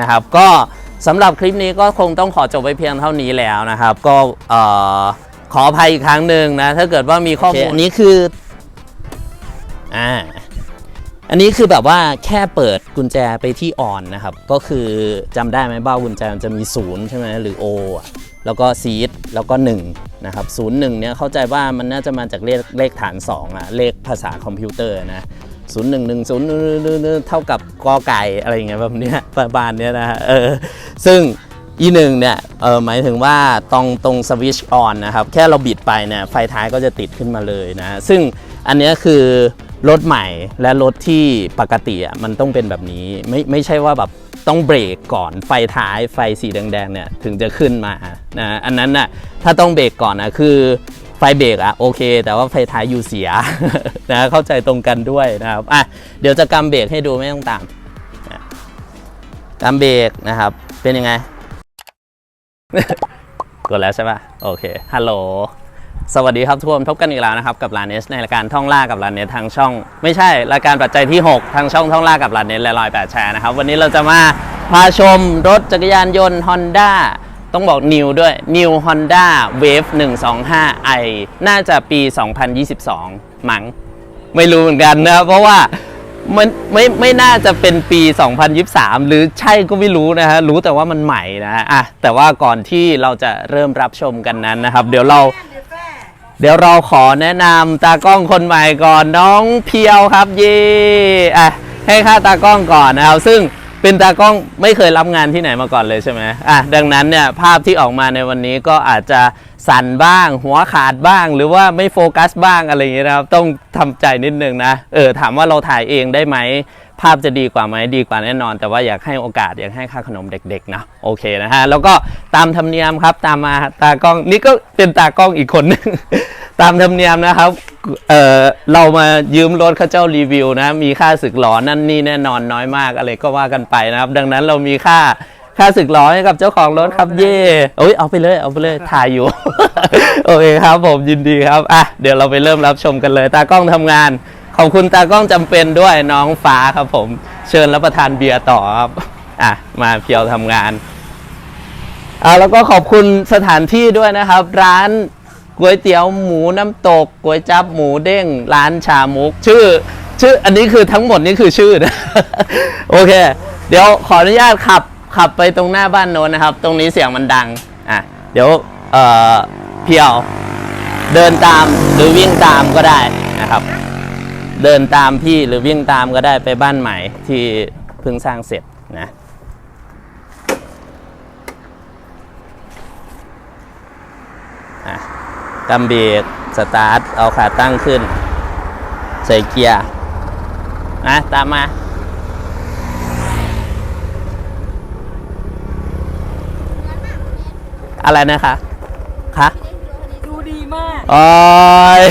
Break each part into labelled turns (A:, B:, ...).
A: นะครับ ก็สำหรับคลิปนี้ก็คงต้องขอจบไว้เพียงเท่านี้แล้วนะครับ ก็เอ่อขออภัยอีกครั้งหนึ่งนะ ถ้าเกิดว่ามีข้อมูลอันนี้คืออ่าอันนี้คือแบบว่าแค่เปิดกุญแจไปที่ออนนะครับ ก็คือจำได้ไหมบ้ากุญแจมันจะมีศูนย์ใช่ไหมหรือ O อะแล้วก็ซีดแล้วก็1นะครับศูนย์หนึ่งเนี่ยเข้าใจว่ามันน่าจะมาจากเลขเลขฐาน2อะเลขภาษาคอมพิวเตอร์นะ ศูนย์หนึ่งหนึ่งศูนย์เท่ากับกอไก่อะไรอย่างเงี้ยแบบเนี้ยประมาณเนี้ยนะฮะเออซึ่งอีหนึ่งเนี่ยเออหมายถึงว่าตรงตรงสวิตช์ออนนะครับ แค่เราบิดไปเนี่ยไฟท้ายก็จะติดขึ้นมาเลยนะ ซึ่งอันเนี้ยคือรถใหม่และรถที่ปกติอะมันต้องเป็นแบบนี้ไม่ไม่ใช่ว่าแบบต้องเบรกก่อนไฟท้ายไฟสีแดงๆเนี่ยถึงจะขึ้นมานะอันนั้นน่ะถ้าต้องเบรกก่อนนะคือ ไฟเบรกอะโอเค แต่ว่าไฟท้ายอยู่เสียนะเข้าใจตรงกันด้วยนะครับอะเดี๋ยวจะกำเบรกให้ดูไม่ต้องตามกำเบรกนะครับ เป็นยังไง กดแล้วใช่ปะโอเคฮัลโหลสวัสดีครับทุกคนพบกันอีกแล้วนะครับกับลานเนสในรายการท่องล่ากับลานเนสทางช่อง ไม่ใช่รายการปัจจัยที่ 6 ทางช่องท่องล่ากับลานเนสและลอยแปดแชร์นะครับ วันนี้เราจะมาพาชมรถจักรยานยนต์ Honda ต้องบอก New ด้วย New Honda Wave 125i น่าจะปี 2022 มั้งไม่รู้เหมือนกันนะ เพราะว่ามันไม่ไม่น่าจะเป็นปี 2023 หรือใช่ก็ไม่รู้นะฮะ รู้แต่ว่ามันใหม่นะฮะอะแต่ว่าก่อนที่เราจะเริ่มรับชมกันนั้นนะครับ เดี๋ยวเรา เดี๋ยวเราขอแนะนำตากล้องคนใหม่ก่อนน้องเพียวครับเย่อะให้ค่าตากล้องก่อนนะครับ ซึ่ง เป็นตากล้องไม่เคยรับงานที่ไหนมาก่อนเลยใช่ไหมอะดังนั้นเนี่ยภาพที่ออกมาในวันนี้ก็อาจจะสั่นบ้าง หัวขาดบ้าง หรือว่าไม่โฟกัสบ้างอะไรอย่างเงี้ยนะครับ ต้องทำใจนิดนึงนะ เออถามว่าเราถ่ายเองได้ไหมภาพจะดีกว่าไหมดีกว่าแน่นอน แต่ว่าอยากให้โอกาส อยากให้ค่าขนมเด็กๆนะโอเคนะฮะแล้วก็ตามธรรมเนียมครับตามมาตากล้องนี่ก็เป็นตากล้องอีกคนนึง ตามธรรมเนียมนะครับ เออเรามายืมรถเข้าเจ้ารีวิวนะ มีค่าสึกหลอนั่นนี่แน่นอนน้อยมากอะไรก็ว่ากันไปนะครับ ดังนั้นเรามีค่าค่าสึกหลอให้กับเจ้าของรถครับเย่โอ้ยเอาไปเลยเอาไปเลยถ่ายอยู่ โอเคครับผมยินดีครับอะเดี๋ยวเราไปเริ่มรับชมกันเลย ตากล้องทำงาน ขอบคุณตากล้องจำเป็นด้วยน้องฟ้าครับผม เชิญรับประทานเบียร์ต่อครับอะมาเพียวทำงานอ่าแล้วก็ขอบคุณสถานที่ด้วยนะครับ ร้าน ก๋วยเตี๋ยวหมูน้ำตกก๋วยจับหมูเด้งร้านชามุก ชื่อ ชื่ออันนี้คือทั้งหมดนี่คือชื่อนะ โอเค เดี๋ยวขออนุญาตขับขับไปตรงหน้าบ้านโน้นนะครับ ตรงนี้เสียงมันดังอะเดี๋ยวเอ่อเพียวเดินตามหรือวิ่งตามก็ได้นะครับ เดินตามพี่หรือวิ่งตามก็ได้ไปบ้านใหม่ที่เพิ่งสร้างเสร็จนะอะ กำเบรกสตาร์ท เอาขาตั้งขึ้น ใส่เกียร์นะตามมา อะไรนะคะคะ
B: ดูดีมาก
A: โอ้ย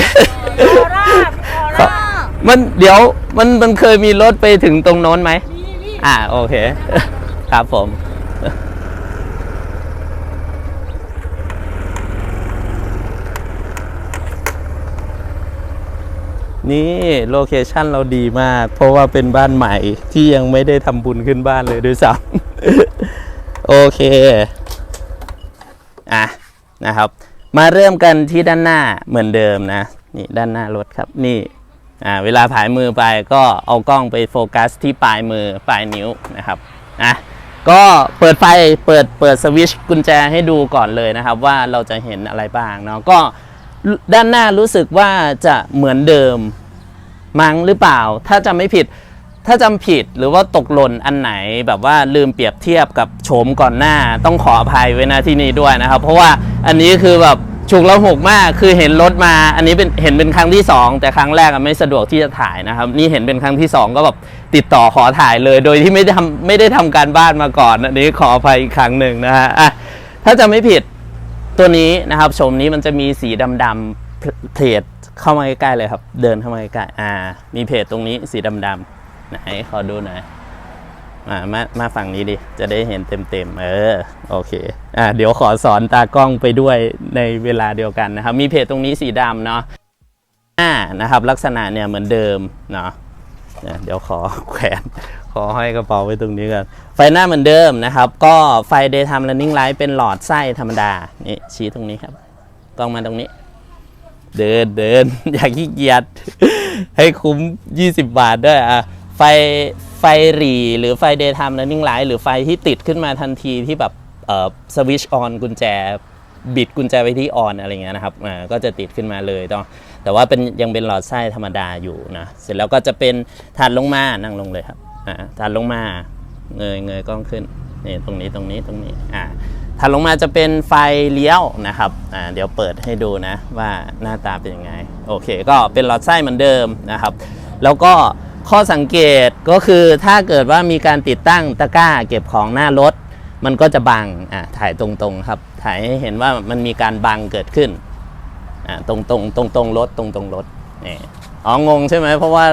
B: ออร่าออร่า
A: มันเดี๋ยวมันมันเคยมีรถไปถึงตรงโน้นไหม
B: นี่นี่
A: อ่าโอเค ครับผม นี่โลเคชั่นเราดีมาก เพราะว่าเป็นบ้านใหม่ที่ยังไม่ได้ทำบุญขึ้นบ้านเลยด้วยซ้ำ โอเค อะนะครับ มาเริ่มกันที่ด้านหน้าเหมือนเดิมนะ นี่ด้านหน้ารถครับนี่อ่าเวลาผายมือไปก็เอากล้องไปโฟกัสที่ปลายมือปลายนิ้วนะครับอะก็เปิดไฟเปิดเปิดสวิชกุญแจให้ดูก่อนเลยนะครับ ว่าเราจะเห็นอะไรบ้างเนาะก็ ด้านหน้ารู้สึกว่าจะเหมือนเดิมมั้งหรือเปล่า ถ้าจำไม่ผิด ถ้าจำผิดหรือว่าตกหล่นอันไหนแบบว่าลืมเปรียบเทียบกับโฉมก่อนหน้า ต้องขออภัยไว้นะที่นี่ด้วยนะครับ เพราะว่าอันนี้คือแบบฉุกละหกมากคือเห็นรถมา อันนี้เป็นเห็นเป็นครั้งที่สองแต่ครั้งแรกไม่สะดวกที่จะถ่ายนะครับ นี่เห็นเป็นครั้งที่สองก็แบบติดต่อขอถ่ายเลย โดยที่ไม่ได้ทำไม่ได้ทำการบ้านมาก่อน อันนี้ขออภัยอีกครั้งหนึ่งนะฮะอะถ้าจำไม่ผิด ตัวนี้นะครับชมนี้มันจะมีสีดำๆเพจเข้ามาใกล้ๆเลยครับ เดินเข้ามาใกล้ๆอ่า มีเพจตรงนี้สีดำๆไหนขอดูหน่อยมามามาฝั่งนี้ดิ จะได้เห็นเต็มๆ เออ โอเค อ่า เดี๋ยวขอสอนตากล้องไปด้วยในเวลาเดียวกันนะครับ มีเพจตรงนี้สีดำเนาะ อ่า นะครับ ลักษณะเนี่ยเหมือนเดิมเนาะเนี่ยเดี๋ยวขอแขวน ขขอห้อยกระเป๋าไว้ตรงนี้กันไฟหน้าเหมือนเดิมนะครับ ก็ไฟ daytime running light เป็นหลอดไส้ธรรมดา นี่ชี้ตรงนี้ครับ กล้องมาตรงนี้ เดินเดิน อย่าขี้เกียจให้คุ้ม 20 บาทด้วยอะไฟไฟหรีหรือไฟ daytime running light หรือไฟที่ติดขึ้นมาทันทีที่แบบเอ่อสวิชออนกุญแจบิดกุญแจไว้ที่ออนอะไรเงี้ยนะครับอ่าก็จะติดขึ้นมาเลยต้องแต่ว่าเป็นยังเป็นหลอดไส้ธรรมดาอยู่นะ เสร็จแล้วก็จะเป็นถัดลงมานั่งลงเลยครับ อ่าถัดลงมาเงยเงยกล้องขึ้นนี่ตรงนี้ตรงนี้ตรงนี้อ่าถัดลงมาจะเป็นไฟเลี้ยวนะครับอ่าเดี๋ยวเปิดให้ดูนะว่าหน้าตาเป็นยังไง โอเค ก็เป็นหลอดไส้เหมือนเดิมนะครับ แล้วก็ข้อสังเกตก็คือถ้าเกิดว่ามีการติดตั้งตะกร้าเก็บของหน้ารถ มันก็จะบังอ่าถ่ายตรงๆครับ ถ่ายให้เห็นว่ามันมีการบังเกิดขึ้นอ่าตรงๆตรงตรงรถตรงตรงรถนี่อ๋องงใช่ไหมเพราะว่า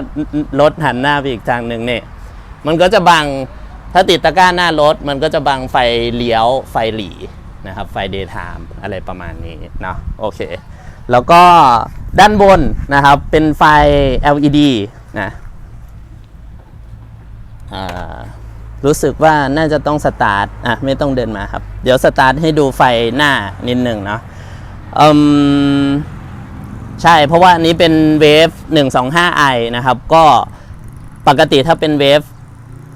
A: รถหันหน้าไปอีกทางหนึ่งเนี่ย มันก็จะบังถ้าติดตะกร้าหน้ารถ มันก็จะบังไฟเลี้ยวไฟหลีนะครับ ไฟเดย์ไทม์อะไรประมาณนี้เนาะโอเค แล้วก็ด้านบนนะครับเป็นไฟ LED นะอ่ารู้สึกว่าน่าจะต้องสตาร์ทอะไม่ต้องเดินมาครับ เดี๋ยวสตาร์ทให้ดูไฟหน้านิดหนึ่งเนาะอืมใช่เพราะว่าอันนี้เป็นเวฟ 125i นะครับ ก็ปกติถ้าเป็นเวฟ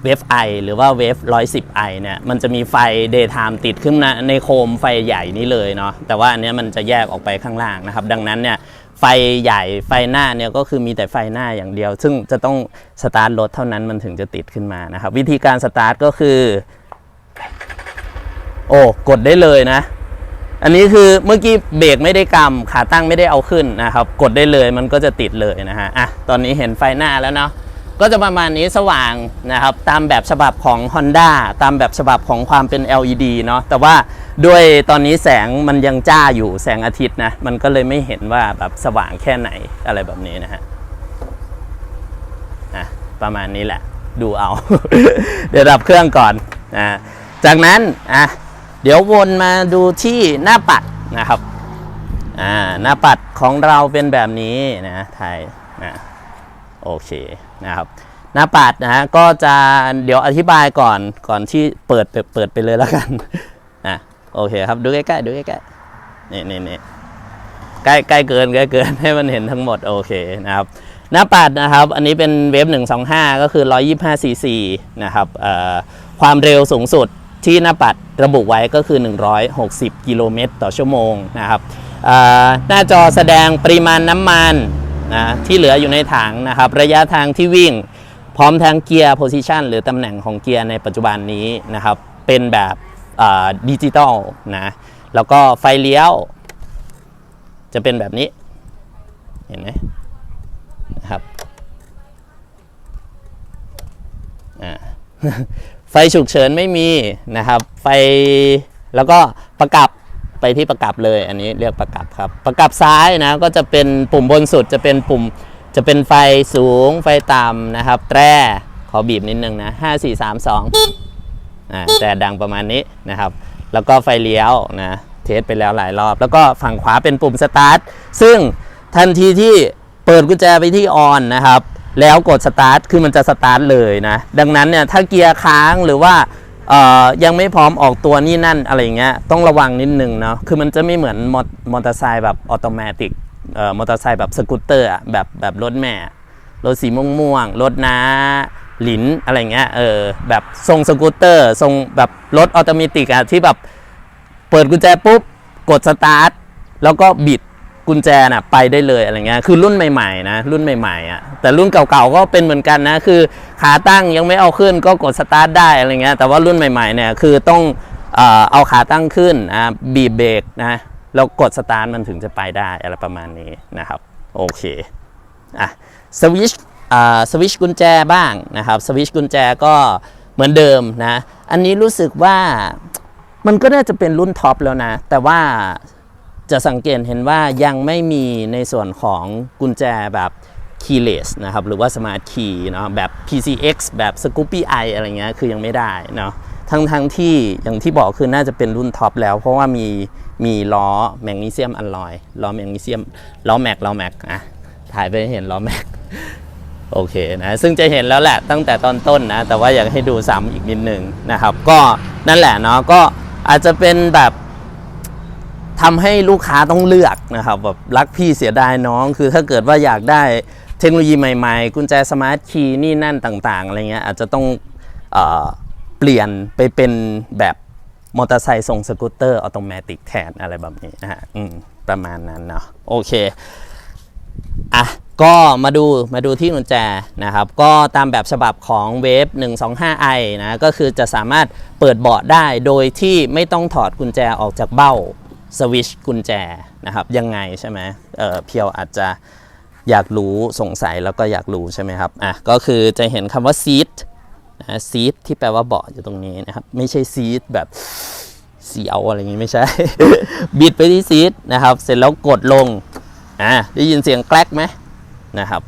A: เวฟ i หรือว่าเวฟ 110i เนี่ยมันจะมีไฟ daytime ติดขึ้นนะในโคมไฟใหญ่นี้เลยเนาะแต่ว่าอันนี้มันจะแยกออกไปข้างล่างนะครับ ดังนั้นเนี่ยไฟใหญ่ไฟหน้าเนี่ยก็คือมีแต่ไฟหน้าอย่างเดียว ซึ่งจะต้องสตาร์ทรถเท่านั้นมันถึงจะติดขึ้นมานะครับ วิธีการสตาร์ทก็คือ โอ้กดได้เลยนะ อันนี้คือเมื่อกี้เบรกไม่ได้กำขาตั้งไม่ได้เอาขึ้นนะครับ กดได้เลยมันก็จะติดเลยนะฮะอะตอนนี้เห็นไฟหน้าแล้วเนาะ ก็จะประมาณนี้สว่างนะครับตามแบบฉบับของ Honda ตามแบบฉบับของความเป็น LED เนาะแต่ว่าด้วยตอนนี้แสงมันยังจ้าอยู่แสงอาทิตย์นะ มันก็เลยไม่เห็นว่าแบบสว่างแค่ไหนอะไรแบบนี้นะฮะอะประมาณนี้แหละ ดูเอา เดี๋ยวดับเครื่องก่อนอะจากนั้นอะเดี๋ยววนมาดูที่หน้าปัดนะครับอ่าหน้าปัดของเราเป็นแบบนี้นะไทยนะ โอเคนะครับหน้าปัดนะฮะก็จะเดี๋ยวอธิบายก่อนก่อนที่เปิดเปิดเปิดไปเลยแล้วกันอะโอเคครับดูใกล้ๆดูใกล้ๆนี่นี่นี่ใกล้ใกล้เกินใกล้เกินให้มันเห็นทั้งหมดโอเคนะครับหน้าปัดนะครับ อันนี้เป็นเวฟ125 ก็คือ 125 cc นะครับความเร็วสูงสุดที่หน้าปัดระบุไว้ก็คือ 160 กิโลเมตรต่อชั่วโมงนะครับหน้าจอแสดงปริมาณน้ำมัน นะที่เหลืออยู่ในถังนะครับระยะทางที่วิ่งพร้อมทั้งเกียร์โพซิชันหรือตำแหน่งของเกียร์ในปัจจุบันนี้นะครับเป็นแบบดิจิตอลนะแล้วก็ไฟเลี้ยว จะเป็นแบบนี้เห็นไหมนะครับไฟฉุกเฉินไม่มีนะครับ ไฟแล้วก็ประกับ ไปที่ประกับเลย อันนี้เรียกประกับครับ ประกับซ้ายนะก็จะเป็นปุ่มบนสุดจะเป็นปุ่มจะเป็นไฟสูงไฟต่ำนะครับ แตรขอบีบนิดนึงนะห้าสี่สามสองอ่าแต่ดังประมาณนี้นะครับ แล้วก็ไฟเลี้ยวนะเทสไปแล้วหลายรอบ แล้วก็ฝั่งขวาเป็นปุ่มสตาร์ทซึ่งทันทีที่เปิดกุญแจไปที่ออนนะครับ แล้วกดสตาร์ทคือมันจะสตาร์ทเลยนะ ดังนั้นเนี่ยถ้าเกียร์ค้างหรือว่า ยังไม่พร้อมออกตัวนี่นั่นอะไรเงี้ยต้องระวังนิดนึงเนาะคือมันจะไม่เหมือนมอเตอร์ไซค์แบบออโตเมติกมอเตอร์ไซค์แบบสกูตเตอร์แบบแบบรถแม่ รถสีม่วงม่วงรถน้าหลินอะไรเงี้ยเออแบบทรงสกูตเตอร์ทรงแบบรถออโตเมติกอะที่แบบเปิดกุญแจปุ๊บ กดสตาร์ทแล้วก็บิด กุญแจน่ะไปได้เลยอะไรเงี้ยคือรุ่นใหม่ๆนะรุ่นใหม่ๆอะแต่รุ่นเก่าๆก็เป็นเหมือนกันนะคือขาตั้งยังไม่เอาขึ้นก็กดสตาร์ทได้อะไรเงี้ยแต่ว่ารุ่นใหม่ๆเนี่ยคือต้องเออเอาขาตั้งขึ้นนะบีบเบรกนะแล้วกดสตาร์ทมันถึงจะไปได้อะไรประมาณนี้นะครับโอเคอะสวิชอ่าสวิชกุญแจบ้างนะครับสวิชกุญแจก็เหมือนเดิมนะอันนี้รู้สึกว่ามันก็น่าจะเป็นรุ่นท็อปแล้วนะ แต่ว่า จะสังเกตเห็นว่ายังไม่มีในส่วนของกุญแจแบบ keyless นะครับ หรือว่า smart key เนาะแบบ PCX แบบ Scoopy i อะไรเงี้ยคือยังไม่ได้เนาะทั้งทั้งที่อย่างที่บอกคือน่าจะเป็นรุ่นท็อปแล้ว เพราะว่ามีมีล้อแมกนีเซียมอลลอยล้อแมกนีเซียมล้อแม็กล้อแม็กอะถ่ายไปเห็นล้อแม็กโอเคนะซึ่งจะเห็นแล้วแหละตั้งแต่ตอนต้นนะ แต่ว่าอยากให้ดูซ้ำอีกนิดนึงนะครับ ก็นั่นแหละเนาะก็อาจจะเป็นแบบ ทำให้ลูกค้าต้องเลือกนะครับแบบรักพี่เสียดายน้อง คือถ้าเกิดว่าอยากได้เทคโนโลยีใหม่ๆ กุญแจสมาร์ทคีย์นี่นั่นต่างๆอะไรเงี้ยอาจจะต้องเอเปลี่ยนไปเป็นแบบมอเตอร์ไซค์ทรงสกูตเตอร์ออโตเมติแทนอะไรแบบนี้นะฮะประมาณนั้นเนาะโอเคอะก็มาดูมาดูที่กุญแจนะครับ ก็ตามแบบฉบับของเวฟ 125i นะก็คือจะสามารถเปิดเบาะได้โดยที่ไม่ต้องถอดกุญแจออกจากเบ้า สวิชกุญแจนะครับยังไงใช่ไหมเออเพียวอาจจะอยากรู้สงสัยแล้วก็อยากรู้ใช่ไหมครับอะก็คือจะเห็นคำว่า seat นะซีทที่แปลว่าเบาะอยู่ตรงนี้นะครับ ไม่ใช่ซีทแบบเสียวอะไรอย่างงี้ไม่ใช่ บิดไปที่ซีทนะครับ เสร็จแล้วกดลงอ่าได้ยินเสียงแกลกไหมนะครับ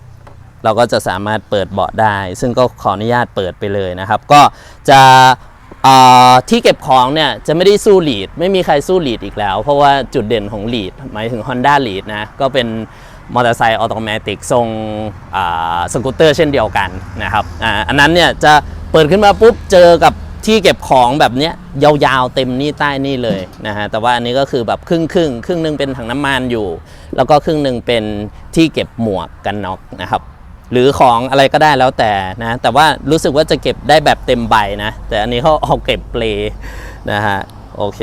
A: เราก็จะสามารถเปิดเบาะได้ ซึ่งก็ขออนุญาตเปิดไปเลยนะครับ ก็จะ ที่เก็บของเนี่ยจะไม่ได้สู้ลีดไม่มีใครสู้ลีดอีกแล้ว เพราะว่าจุดเด่นของลีดหมายถึง Honda Lead นะก็เป็นมอเตอร์ไซค์ออโตเมติกทรงสกูตเตอร์เช่นเดียวกันนะครับออันนั้นเนี่ยจะเปิดขึ้นมาปุ๊บเจอกับที่เก็บของแบบนี้ยาวๆเต็มนี่ใต้นี่เลยนะฮะแต่ว่าอันนี้ก็คือแบบครึ่งครึ่งๆครึ่งหนึงเป็นถังน้ำมันอยู่ แล้วก็ครึ่งหนึ่งเป็นที่เก็บหมวกกันน็อกนะครับ หรือของอะไรก็ได้แล้วแต่นะแต่ว่ารู้สึกว่าจะเก็บได้แบบเต็มใบนะ แต่อันนี้เขาเอาเก็บเปลนะฮะโอเค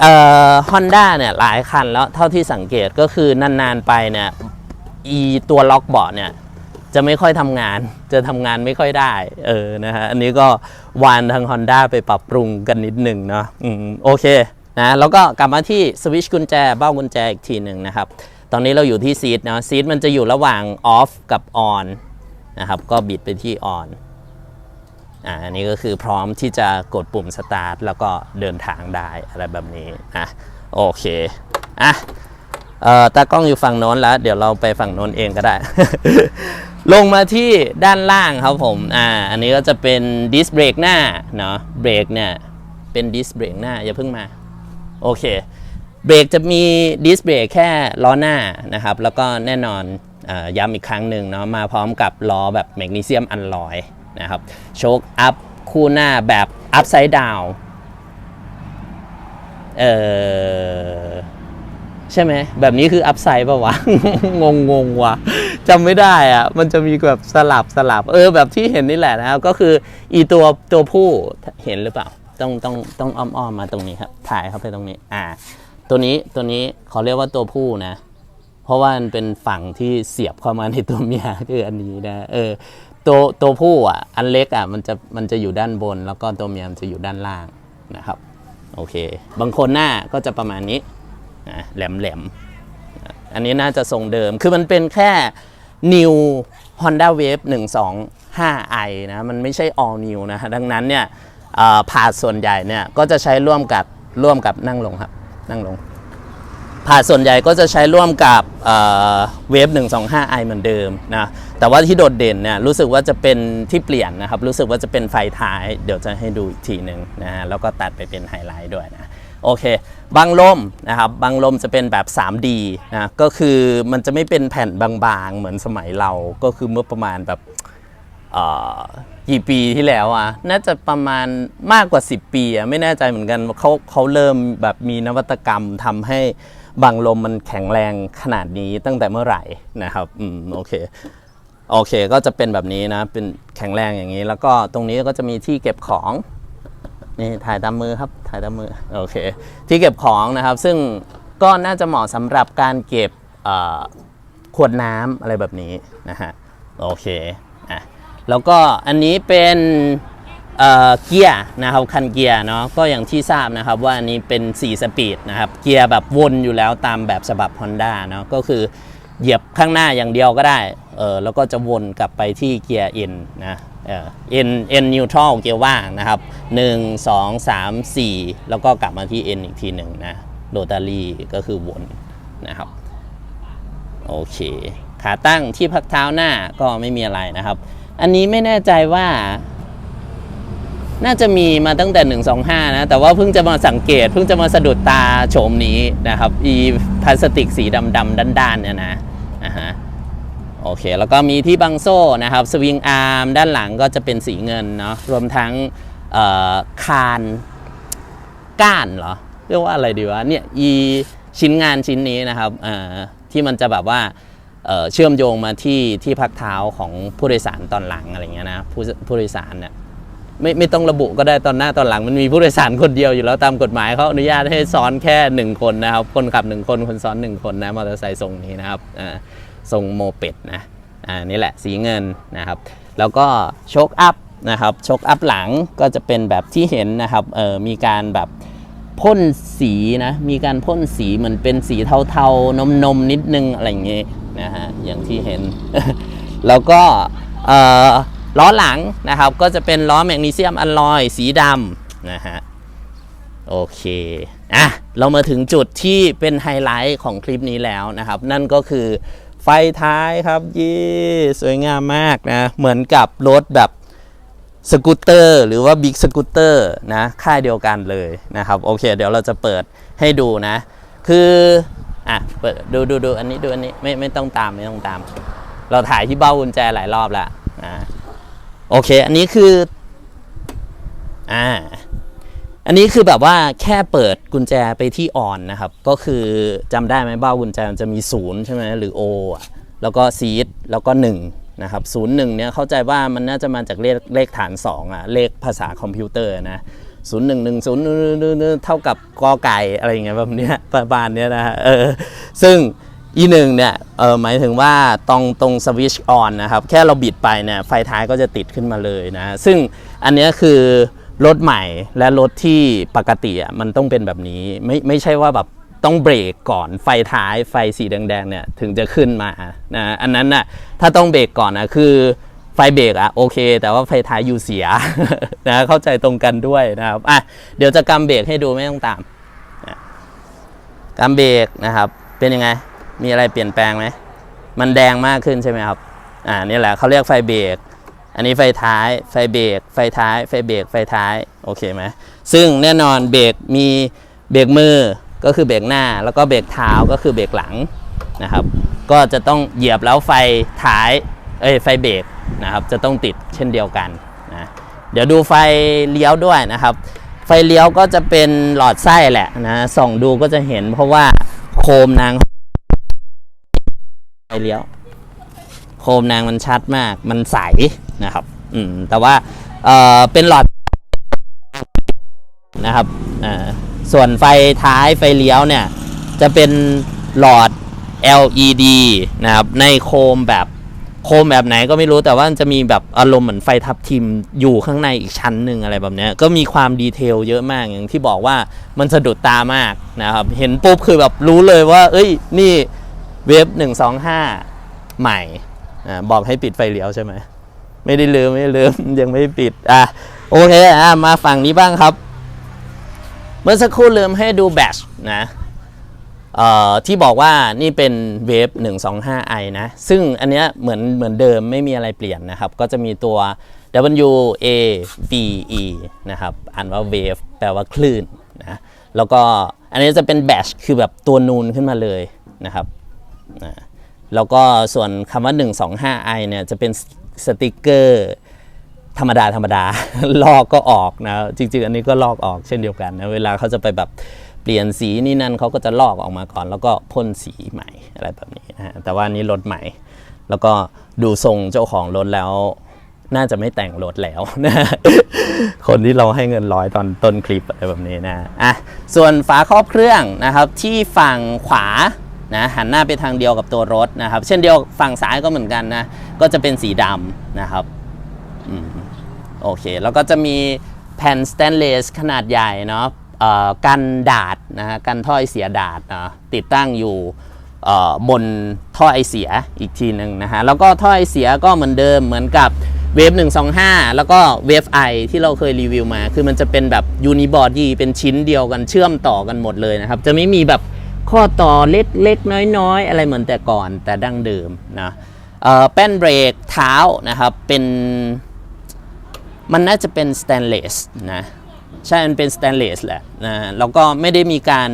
A: เอ่อฮอนด้าเนี่ยหลายคันแล้วเท่าที่สังเกตก็คือนานๆไปเนี่ยอีตัวล็อกเบาะเนี่ยจะไม่ค่อยทำงาน จะทำงานไม่ค่อยได้เออนะฮะอันนี้ก็วานทาง Honda ไปปรับปรุงกันนิดหนึ่งเนาะอืมโอเคนะแล้วก็กลับมาที่สวิชกุญแจเบ้ากุญแจอีกทีหนึ่งนะครับ ตอนนี้เราอยู่ที่ซีทเนะซีทมันจะอยู่ระหว่างออฟกับออนนะครับ ก็บิดไปที่ออนอ่าอันนี้ก็คือพร้อมที่จะกดปุ่มสตาร์ทแล้วก็เดินทางได้อะไรแบบนี้อะโอเคอะเอ่อตากล้องอยู่ฝั่งโน้นแล้ว เดี๋ยวเราไปฝั่งโน้นเองก็ได้ ลงมาที่ด้านล่างครับผมอ่าอันนี้ก็จะเป็นดิสเบรกหน้าเนาะเบรกเนี่ยเป็นดิสเบรกหน้าอย่าเพิ่งมา โอเค เบรกจะมีดิสเบรกแค่ล้อหน้านะครับ แล้วก็แน่นอนอย้ำอีกครั้งหนึ่งเนาะมาพร้อมกับล้อแบบแมกนีเซียมอันลอยนะครับโชคอัพคู่หน้าแบบอัพไซด์ดาวเออใช่ไหมแบบนี้คืออัพไซด์ป่าวะ งงงๆวะจำไม่ได้อะมันจะมีแบบสลับสลับ เออ แบบที่เห็นนี่แหละนะครับ ก็คืออีตัวตัวผู้เห็นหรือเปล่า ต้องต้องต้องอ้อมอ้อมมาตรงนี้ครับ ถ่ายเข้าไปตรงนี้ อ่า ตัวนี้ตัวนี้เขาเรียกว่าตัวผู้นะ เพราะว่ามันเป็นฝั่งที่เสียบเข้ามาในตัวเมียคืออันนี้นะเออตัวตัวผู้อะ อันเล็กอะมันจะมันจะอยู่ด้านบน แล้วก็ตัวเมียมันจะอยู่ด้านล่างนะครับโอเค บางคนหน้าก็จะประมาณนี้นะแหลมแหลมอันนี้น่าจะทรงเดิมคือมันเป็นแค่ New Honda Wave 125i นะมันไม่ใช่ all new นะดังนั้นเนี่ยเอ่าส่วนใหญ่เนี่ยก็จะใช้ร่วมกับร่วมกับนั่งลงครับ นั่งลงพาส่วนใหญ่ก็จะใช้ร่วมกับเวฟ 125i เหมือนเดิมนะแต่ว่าที่โดดเด่นเนี่ยรู้สึกว่าจะเป็นที่เปลี่ยนนะครับ รู้สึกว่าจะเป็นไฟท้าย เดี๋ยวจะให้ดูอีกทีหนึ่งนะแล้วก็ตัดไปเป็นไฮไลท์ด้วยนะโอเคบังลมนะครับบังลมจะเป็นแบบ 3D นะก็คือมันจะไม่เป็นแผ่นบางๆ เหมือนสมัยเราก็คือเมื่อประมาณแบบ กี่ปีที่แล้วอะน่าจะประมาณมากกว่า 10 ปีอะไม่แน่ใจเหมือนกันว่าเขาเขาเริ่มแบบมีนวัตกรรมทำให้บังลมมันแข็งแรงขนาดนี้ตั้งแต่เมื่อไหร่นะครับอืมโอเคโอเคก็จะเป็นแบบนี้นะเป็นแข็งแรงอย่างนี้ แล้วก็ตรงนี้ก็จะมีที่เก็บของนี่ถ่ายตามมือครับถ่ายตามมือโอเคที่เก็บของนะครับ ซึ่งก็น่าจะเหมาะสำหรับการเก็บขวดน้ำอะไรแบบนี้นะฮะโอเค แล้วก็อันนี้เป็นเกียร์นะครับคันเกียร์เนาะก็อย่างที่ทราบนะครับว่าอันนี้เป็น 4 สปีดนะครับเกียร์แบบวนอยู่แล้วตามแบบฉบับ Honda เนาะก็คือเหยียบข้างหน้าอย่างเดียวก็ได้เออแล้วก็จะวนกลับไปที่เกียร์ N นะเอ่อ N N neutral เกียร์ว่างนะครับ 1 2 3 4 แล้วก็กลับมาที่ N อีกทีหนึ่งนะโรตารี่ก็คือวนนะครับโอเค ขาตั้งที่พักเท้าหน้าก็ไม่มีอะไรนะครับ อันนี้ไม่แน่ใจว่า น่าจะมีมาตั้งแต่ 125 นะ แต่ว่าเพิ่งจะมาสังเกต เพิ่งจะมาสะดุดตาโฉมนี้นะครับ อีพลาสติกสีดำๆด้านๆเนี่ยนะอ่าฮะโอเค แล้วก็มีที่บังโซ่นะครับ สวิงอาร์มด้านหลังก็จะเป็นสีเงินเนาะรวมทั้งคานก้านเหรอ เรียกว่าอะไรดีวะเนี่ยอีชิ้นงานชิ้นนี้นะครับที่มันจะแบบว่า เชื่อมโยงมาที่ที่พักเท้าของผู้โดยสารตอนหลังอะไรเงี้ยนะผู้ผู้โดยสารเนี่ยไม่ไม่ต้องระบุก็ได้ตอนหน้าตอนหลังมันมีผู้โดยสารคนเดียวอยู่แล้วตามกฎหมายเขาอนุญาตให้ซ้อนแค่หนึ่งคนนะครับ คนขับหนึ่งคนคนซ้อนหนึ่งคนนะมอเตอร์ไซค์ทรงนี้นะครับทรงโมเป็ดนะอ่านี่แหละสีเงินนะครับ แล้วก็โชคอัพนะครับโชคอัพหลังก็จะเป็นแบบที่เห็นนะครับเออมีการแบบพ่นสีนะมีการพ่นสีเหมือนเป็นสีเทาๆนมๆนิดนึงอะไรอย่างเงี้ย นะฮะอย่างที่เห็น แล้วก็ล้อหลังนะครับก็จะเป็นล้อแมกนีเซียมอลลอยสีดำนะฮะโอเคอะเรามาถึงจุดที่เป็นไฮไลท์ของคลิปนี้แล้วนะครับ นั่นก็คือไฟท้ายครับยี่สวยงามมากนะ เหมือนกับรถแบบสกูตเตอร์หรือว่าบิ๊กสกูตเตอร์นะ ค่ายเดียวกันเลยนะครับ โอเค เดี๋ยวเราจะเปิดให้ดูนะ คือ อะเปิดดูดูดูอันนี้ดูอันนี้ไม่ไม่ต้องตามไม่ต้องตาม เราถ่ายที่เบ้ากุญแจหลายรอบแล้วอ่าโอเค อันนี้คืออ่าอันนี้คือแบบว่าแค่เปิดกุญแจไปที่ออนนะครับ ก็คือจำได้ไหมเบ้ากุญแจมันจะมีศูนย์ใช่ไหมหรือ O อะแล้วก็ซีดแล้วก็1นะครับศูนย์หนึ่งเนี่ยเข้าใจว่ามันน่าจะมาจากเลขเลขฐาน2อะเลขภาษาคอมพิวเตอร์นะ ศูนย์หนึ่งหนึ่งศูนย์เท่ากับกอไก่อะไรอย่างเงี้ยแบบเนี้ยประมาณเนี้ยนะฮะเออซึ่งอีหนึ่งเนี่ยเออหมายถึงว่าตรงตรงสวิตช์ออนนะครับ แค่เราบิดไปเนี่ยไฟท้ายก็จะติดขึ้นมาเลยนะ ซึ่งอันเนี้ยคือรถใหม่และรถที่ปกติอะมันต้องเป็นแบบนี้ไม่ไม่ใช่ว่าแบบต้องเบรกก่อนไฟท้ายไฟสีแดงๆเนี่ยถึงจะขึ้นมานะอันนั้นน่ะถ้าต้องเบรกก่อนนะคือ ไฟเบรกอะโอเค แต่ว่าไฟท้ายอยู่เสียนะเข้าใจตรงกันด้วยนะครับอะเดี๋ยวจะกำเบรกให้ดูไม่ต้องตามกำเบรกนะครับเป็นยังไง มีอะไรเปลี่ยนแปลงไหมมันแดงมากขึ้นใช่ไหมครับอ่านี่แหละเขาเรียกไฟเบรกอันนี้ไฟท้ายไฟเบรกไฟท้ายไฟเบรกไฟท้ายโอเคไหมซึ่งแน่นอนเบรกมีเบรกมือก็คือเบรกหน้า แล้วก็เบรกเท้าก็คือเบรกหลังนะครับ ก็จะต้องเหยียบแล้วไฟท้ายเอ้ยไฟเบรก นะครับจะต้องติดเช่นเดียวกันนะเดี๋ยวดูไฟเลี้ยวด้วยนะครับ ไฟเลี้ยวก็จะเป็นหลอดไส้แหละนะส่องดูก็จะเห็นเพราะว่าโคมนางไฟเลี้ยว โคมนางมันชัดมากมันใสนะครับอืมแต่ว่าเออเป็นหลอดนะครับอ่าส่วนไฟท้ายไฟเลี้ยวเนี่ยจะเป็นหลอด LED นะครับในโคมแบบ โคมแบบไหนก็ไม่รู้แต่ว่าจะมีแบบอารมณ์เหมือนไฟทับทิมอยู่ข้างในอีกชั้นหนึ่งอะไรแบบเนี้ยก็มีความดีเทลเยอะมากอย่างที่บอกว่ามันสะดุดตามากนะครับเห็นปุ๊บคือแบบรู้เลยว่า เอ้ยนี่เวฟ125 ใหม่อ่าบอกให้ปิดไฟเลี้ยวใช่ไหมไม่ได้ลืมไม่ได้ลืมยังไม่ปิดอะโอเคอะมาฝั่งนี้บ้างครับ เมื่อสักครู่ลืมให้ดูแบตนะ ที่บอกว่านี่เป็นเวฟ 125i นะ ซึ่งอันเนี้ยเหมือนเหมือนเดิมไม่มีอะไรเปลี่ยนนะครับ ก็จะมีตัว W A V E นะครับ อ่านว่า wave แปลว่าคลื่นนะ แล้วก็อันนี้จะเป็นแบตคือแบบตัวนูนขึ้นมาเลยนะครับอ่าแล้วก็ส่วนคำว่า 125i เนี่ยจะเป็นสติกเกอร์ ธรรมดาธรรมดาลอกก็ออกนะจริง ๆ อันนี้ก็ลอกออกเช่นเดียวกันนะเวลาเขาจะไปแบบเปลี่ยนสีนี่นั่นเขาก็จะลอกออกมาก่อน แล้วก็พ่นสีใหม่อะไรแบบนี้นะแต่ว่านนี้รถใหม่ แล้วก็ดูทรงเจ้าของรถแล้ว น่าจะไม่แต่งรถแล้วนะคนที่เราให้เงินร้อยตอนต้นคลิปอะไรแบบนี้นะอะส่วนฝาครอบเครื่องนะครับที่ฝั่งขวานะหันหน้าไปทางเดียวกับตัวรถนะครับ เช่นเดียวฝั่งซ้ายก็เหมือนกันนะก็จะเป็นสีดำนะครับอืม โอเค แล้วก็จะมีแผ่นสแตนเลสขนาดใหญ่เนาะกันดาดนะฮะกันท่อไอเสียดาดนะติดตั้งอยู่บนท่อไอเสียอีกทีหนึ่งนะฮะแล้วก็ท่อไอเสียก็เหมือนเดิมเหมือนกับเวฟ125 แล้วก็เวฟไอที่เราเคยรีวิวมา คือมันจะเป็นแบบยูนิบอดี้เป็นชิ้นเดียวกันเชื่อมต่อกันหมดเลยนะครับ จะไม่มีแบบข้อต่อเล็กๆ น้อยๆ อะไรเหมือนแต่ก่อนแต่ดั้งเดิมนะแป้นเบรกเท้านะครับเป็น มันน่าจะเป็นสแตนเลสนะใช่มันเป็นสแตนเลสแหละนะแล้วก็ไม่ได้มีการ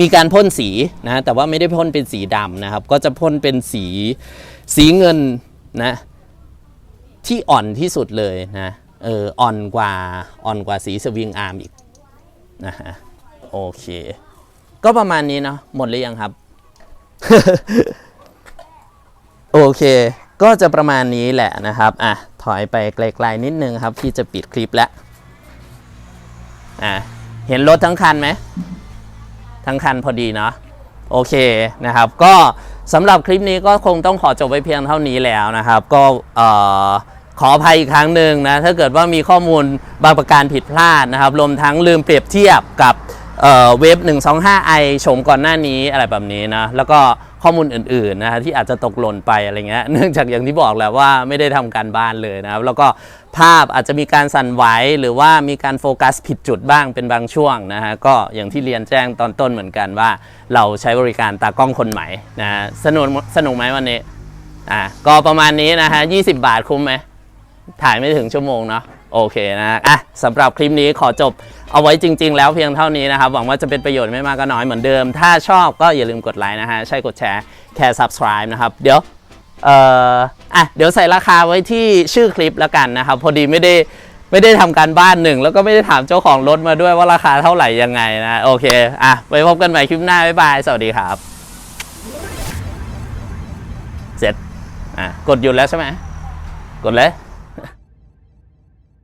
A: มีการพ่นสีนะแต่ว่าไม่ได้พ่นเป็นสีดำนะครับ ก็จะพ่นเป็นสีสีเงินนะที่อ่อนที่สุดเลยนะเอออ่อนกว่าอ่อนกว่าสีสวิงอาร์มอีกนะฮะโอเค ก็ประมาณนี้เนาะหมดหรือยังครับ โอเค ก็จะประมาณนี้แหละนะครับอะ ถอยไปไกลๆนิดนึงครับที่จะปิดคลิปแล้วอะเห็นรถทั้งคันไหมทั้งคันพอดีเนาะโอเคนะครับ ก็สำหรับคลิปนี้ก็คงต้องขอจบไวเพียงเท่านี้แล้วนะครับ ก็ขออภัยอีกครั้งหนึ่งนะถ้าเกิดว่ามีข้อมูลบางประการผิดพลาดนะครับรวมทั้งลืมเปรียบเทียบกับเอ่อเว็บ 125i โฉมก่อนหน้านี้อะไรแบบนี้นะแล้วก็ ข้อมูลอื่นๆนะฮะที่อาจจะตกหล่นไปอะไรเงี้ยเนื่องจากอย่างที่บอกแหละว่าไม่ได้ทำการบ้านเลยนะครับ แล้วก็ภาพอาจจะมีการสั่นไหวหรือว่ามีการโฟกัสผิดจุดบ้างเป็นบางช่วงนะฮะก็อย่างที่เรียนแจ้งตอนต้นเหมือนกันว่า เราใช้บริการตากล้องคนใหม่นะสนุกสนุกไหมวันนี้อะก็ประมาณนี้นะฮะ20 บาทคุ้มไหมถ่ายไม่ถึงชั่วโมงเนาะ โอเคนะอะสำหรับคลิปนี้ขอจบเอาไว้จริง ๆ แล้วเพียงเท่านี้นะครับ หวังว่าจะเป็นประโยชน์ไม่มากก็น้อยเหมือนเดิม ถ้าชอบก็อย่าลืมกดไลค์นะฮะ ใช่กดแชร์แค่ subscribe นะครับ เดี๋ยวเอ่ออะเดี๋ยวใส่ราคาไว้ที่ชื่อคลิปแล้วกันนะครับ พอดีไม่ได้ไม่ได้ทำการบ้านหนึ่ง แล้วก็ไม่ได้ถามเจ้าของรถมาด้วยว่าราคาเท่าไหร่ยังไงนะโอเคอะไว้พบกันใหม่คลิปหน้าบ๊ายบายสวัสดีครับเสร็จอะกดหยุดแล้วใช่ไหมกดเลย